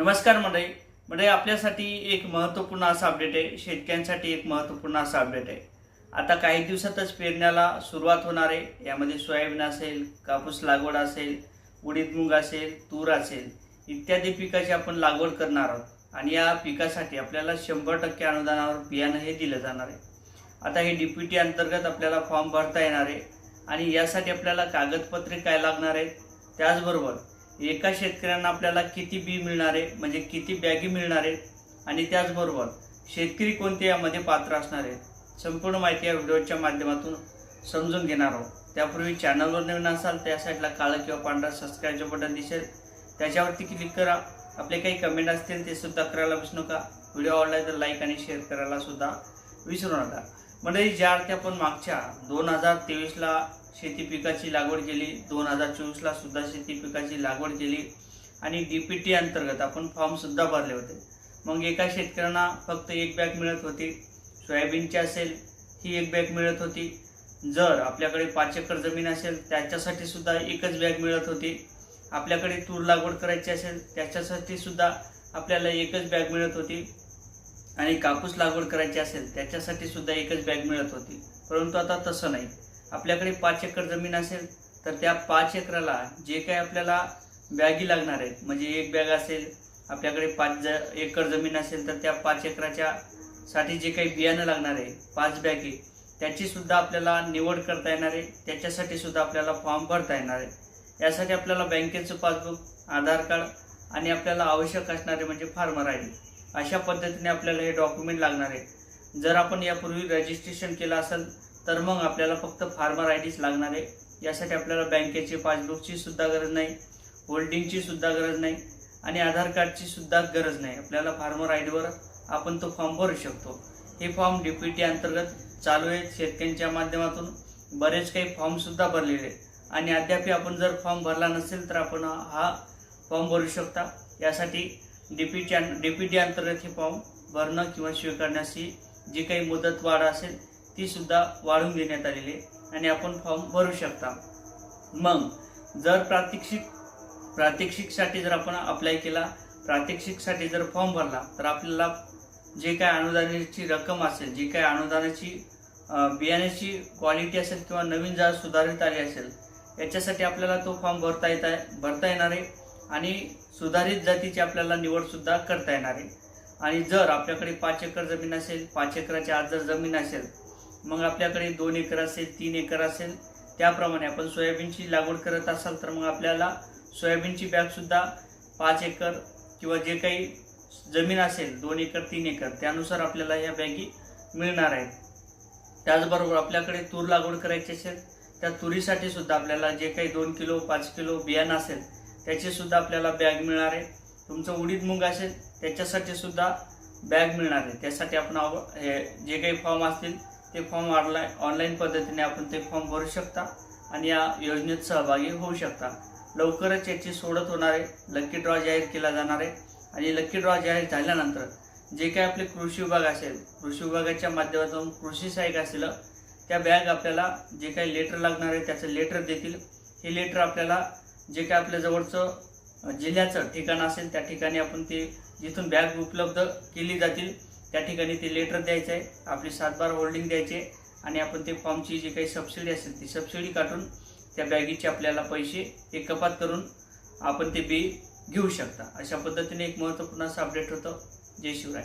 नमस्कार मंडळी. मंडळी आपल्यासाठी एक महत्त्वपूर्ण असा अपडेट आहे. शेतकऱ्यांसाठी एक महत्त्वपूर्ण असा अपडेट आहे. आता काही दिवसातच पेरण्याला सुरुवात होणार आहे. यामध्ये सोयाबीन असेल कापूस लागवड असेल उडीद मूग असेल तूर असेल इत्यादी पिकाची आपण लागवड करणार आहोत. आणि या पिकासाठी आपल्याला शंभर टक्के अनुदानावर बियाणं हे दिलं जाणार आहे. आता हे डी पी टी अंतर्गत आपल्याला फॉर्म भरता येणार आहे. आणि यासाठी आपल्याला कागदपत्रे काय लागणार आहेत? त्याचबरोबर एका शेतकऱ्यांना आपल्याला किती बी मिळणार आहे म्हणजे किती बॅगी मिळणार आहे आणि त्याचबरोबर शेतकरी कोणते यामध्ये पात्र असणार आहेत संपूर्ण माहिती या व्हिडिओच्या माध्यमातून समजून घेणार आहोत. त्यापूर्वी चॅनलवर नवीन असाल त्या साईडला काळं किंवा पांढरा सबस्क्राईबचं बटन दिसेल. त्याच्यावरती क्लिक करा. आपले काही कमेंट असतील ते सुद्धा करायला विसरू नका. व्हिडिओ आवडला तर लाईक आणि शेअर करायला सुद्धा विसरू नका. मंडळी ज्या अर्थी आपण मागच्या दोन हजार तेवीसला शेती पिकाची लागवड केली दोन हजार चोवीसला सुद्धा शेती पिकाची लागवड केली आणि डी पी टी अंतर्गत आपण फॉर्मसुद्धा भरले होते. मग एका शेतकऱ्यांना फक्त एक बॅग मिळत होती. सोयाबीनची असेल ही एक बॅग मिळत होती. जर आपल्याकडे पाच एकर जमीन असेल त्याच्यासाठी सुद्धा एकच बॅग मिळत होती. आपल्याकडे तूर लागवड करायची असेल त्याच्यासाठी सुद्धा आपल्याला एकच बॅग मिळत होती. आणि कापूस लागवड करायची असेल त्याच्यासाठी सुद्धा एकच बॅग मिळत होती. परंतु आता तसं नाही. आपल्याकडे पाच एकर जमीन असेल तर त्या पाच एकराला जे काही आपल्याला बॅगी लागणार आहेत म्हणजे एक बॅग असेल आपल्याकडे पाच ज एकर जमीन असेल तर त्या पाच एकराच्या साठी जे काही बियाणं लागणार आहे पाच बॅगी त्याची सुद्धा आपल्याला निवड करता येणार आहे त्याच्यासाठी सुद्धा आपल्याला फॉर्म भरता येणार आहे. यासाठी आपल्याला बँकेचं पासबुक आधार कार्ड आणि आपल्याला आवश्यक असणारे म्हणजे फार्मर आय डी. अशा पद्धतीने आपल्याला हे डॉक्युमेंट लागणार आहे. जर आपण यापूर्वी रजिस्ट्रेशन केलं असेल तर मग आपल्याला फक्त फार्मर आय डीच लागणार आहे. यासाठी आपल्याला बँकेची पासबुकची सुद्धा गरज नाही होल्डिंगची सुद्धा गरज नाही आणि आधार कार्डची सुद्धा गरज नाही. आपल्याला फार्मर आय डीवर आपण तो फॉर्म भरू शकतो. हे फॉर्म डी पी टी अंतर्गत चालू आहेत शेतकऱ्यांच्या माध्यमातून बरेच काही फॉर्मसुद्धा भरलेले आहेत. आणि अद्याप आपण जर फॉर्म भरला नसेल तर आपण हा फॉर्म भरू शकता. यासाठी D P T D P T अंतर्गत हे फॉर्म भरणं किंवा स्वीकारण्याची जी काही मुदत वाढ असेल ती सुद्धा वाढवून देण्यात आलेली आहे आणि आपण फॉर्म भरू शकता. मग जर प्रात्यक्षिक प्रात्यक्षिकसाठी जर आपण अप्लाय केला प्रात्यक्षिकसाठी जर फॉर्म भरला तर आपल्याला जे काय अनुदानाची रक्कम असेल जी काय अनुदानाची बियाण्याची क्वालिटी असेल किंवा नवीन जात सुधारित आली असेल याच्यासाठी आपल्याला तो फॉर्म भरता येत आहे भरता येणार आहे. आणि सुधारित जातीची आपल्याला निवडसुद्धा करता येणार आहे. आणि जर आपल्याकडे पाच एकर जमीन असेल पाच एकराच्या आत जर जमीन असेल मग आपल्याकडे दोन एकर असेल तीन एकर असेल त्याप्रमाणे आपण सोयाबीनची लागवड करत असाल तर मग आपल्याला सोयाबीनची बॅगसुद्धा पाच एकर किंवा जे काही जमीन असेल दोन एकर तीन एकर त्यानुसार आपल्याला या बॅगी मिळणार आहेत. त्याचबरोबर आपल्याकडे तूर लागवड करायची असेल त्या तुरीसाठी सुद्धा आपल्याला जे काही दोन किलो पाच किलो बियाणं असेल त्याची सुद्धा आपल्याला बॅग मिळणार आहे. तुमचं उडीद मूग असेल त्याच्यासाठी सुद्धा बॅग मिळणार आहे. त्यासाठी आपण हे जे काही फॉर्म असतील ते फॉर्म ऑनलाईन ऑनलाईन पद्धतीने आपण ते फॉर्म भरू शकता आणि या योजनेत सहभागी होऊ शकता. लवकरच याची सोडत होणार आहे. लक्की ड्रॉ जाहीर केला जाणार आहे. आणि लक्की ड्रॉ जाहीर झाल्यानंतर जे काही आपले कृषी विभाग असेल कृषी विभागाच्या माध्यमातून कृषी सहाय्यक असेल त्या बॅग आपल्याला जे काही लेटर लागणार आहे त्याचं लेटर देतील. हे लेटर आपल्याला जे काय आपल्या जवळचं जिल्ह्याचं ठिकाण असेल त्या ठिकाणी आपण ते जिथून बॅग उपलब्ध केली जातील त्या ठिकाणी ते लेटर द्यायचं आहे आपली सातबार होल्डिंग द्यायची आहे आणि आपण ते फॉर्मची जी काही सबसिडी असेल ती सबसिडी काढून त्या बॅगीचे आपल्याला पैसे ते कपात करून आपण ते बी घेऊ शकता. अशा पद्धतीने एक महत्त्वपूर्ण असं अपडेट होतं. जय शिवराय.